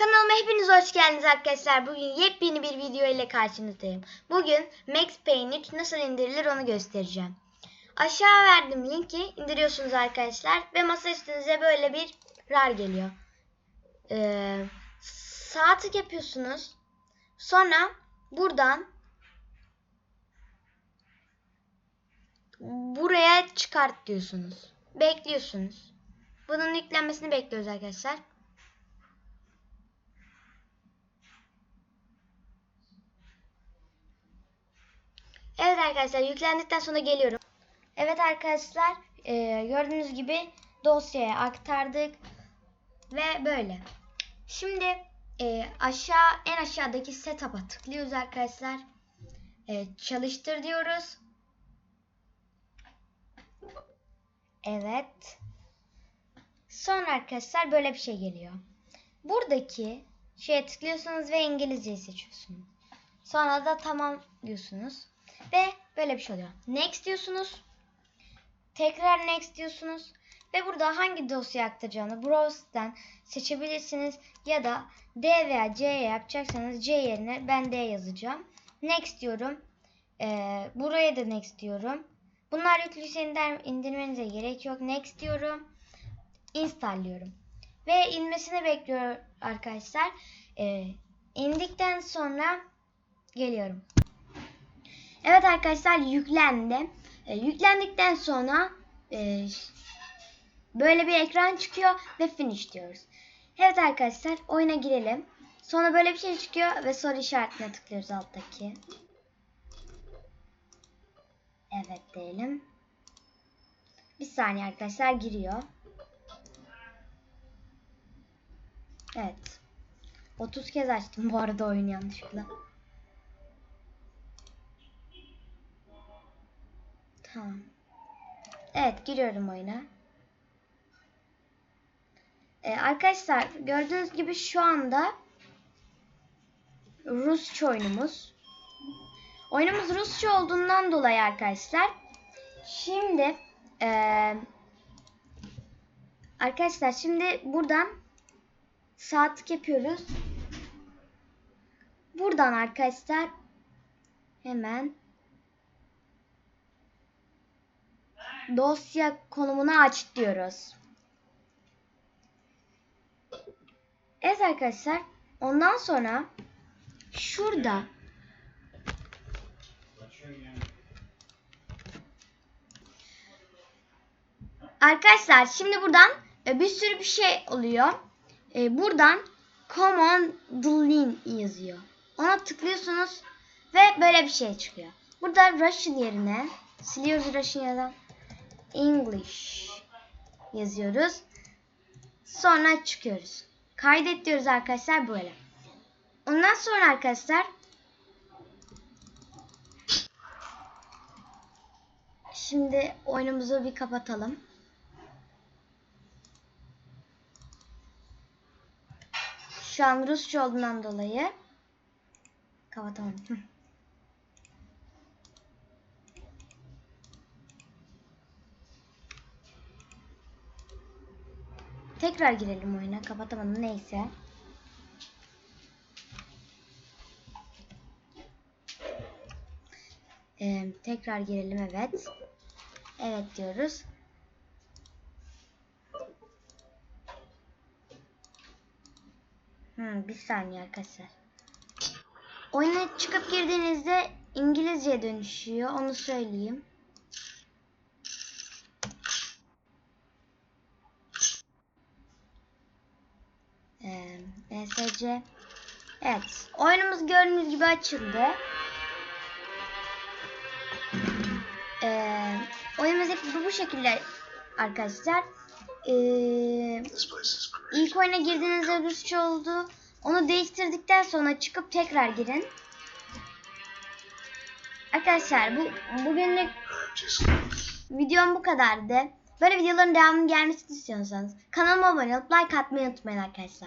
Kanalıma hepiniz hoş geldiniz arkadaşlar. Bugün yepyeni bir video ile karşınızdayım. Bugün Max Payne 3 nasıl indirilir onu göstereceğim. Aşağı verdim linki indiriyorsunuz arkadaşlar ve masa üstünüze böyle bir rar geliyor. Ee, sağ tık yapıyorsunuz. Sonra buradan buraya çıkart diyorsunuz. Bekliyorsunuz. Bunun yüklenmesini bekliyoruz arkadaşlar. Evet arkadaşlar yüklendikten sonra geliyorum. Evet arkadaşlar e, gördüğünüz gibi dosyaya aktardık ve böyle. Şimdi e, aşağı en aşağıdaki setup'a tıklıyoruz arkadaşlar. E, çalıştır diyoruz. Evet. Sonra arkadaşlar böyle bir şey geliyor. Buradaki şeye tıklıyorsunuz ve İngilizceyi seçiyorsunuz. Sonra da tamam diyorsunuz. Ve böyle bir şey oluyor. Next diyorsunuz. Tekrar next diyorsunuz. Ve burada hangi dosya aktaracağını browser'dan seçebilirsiniz. Ya da D veya C yapacaksanız C yerine ben D yazacağım. Next diyorum. Ee, buraya da next diyorum. Bunlar yüklüyse indir, indirmenize gerek yok. Next diyorum. Install diyorum. Ve inmesini bekliyor arkadaşlar. Ee, indikten sonra geliyorum. Evet arkadaşlar yüklendi. E, yüklendikten sonra e, böyle bir ekran çıkıyor ve finish diyoruz. Evet arkadaşlar oyuna girelim. Sonra böyle bir şey çıkıyor ve soru işaretine tıklıyoruz alttaki. Evet diyelim. Bir saniye arkadaşlar giriyor. Evet. 30 kez açtım bu arada oyunu yanlışlıkla. Tamam. Evet giriyorum oyuna. Ee, arkadaşlar gördüğünüz gibi şu anda Rusça oyunumuz. Oyunumuz Rusça olduğundan dolayı arkadaşlar. Şimdi ee, arkadaşlar şimdi buradan sağ tık yapıyoruz. Buradan arkadaşlar hemen dosya konumunu aç diyoruz. Evet arkadaşlar. Ondan sonra şurada Arkadaşlar şimdi buradan e, bir sürü bir şey oluyor. E, buradan command line yazıyor. Ona tıklıyorsunuz ve böyle bir şey çıkıyor. Burada Russian yerine siliyoruz Russian'dan English yazıyoruz. Sonra çıkıyoruz. Kaydet diyoruz arkadaşlar böyle. Ondan sonra arkadaşlar Şimdi oyunumuzu bir kapatalım. Şu an Rusça olduğundan dolayı kapatamam. Tekrar girelim oyuna. Kapatamadım neyse. Ee, tekrar girelim evet. Evet diyoruz. Hmm, bir saniye arkadaşlar. Oyuna çıkıp girdiğinizde İngilizce dönüşüyor. Onu söyleyeyim. Ee, ESC. Evet. Oyunumuz gördüğünüz gibi açıldı. Ee, oyunumuz hep bu şekilde arkadaşlar. Ee, ilk oyuna girdiğinizde Rusça oldu. Onu değiştirdikten sonra çıkıp tekrar girin. Arkadaşlar bu bugünlük videom bu kadardı. Böyle videoların devamının gelmesini istiyorsanız kanalıma abone olup like atmayı unutmayın arkadaşlar.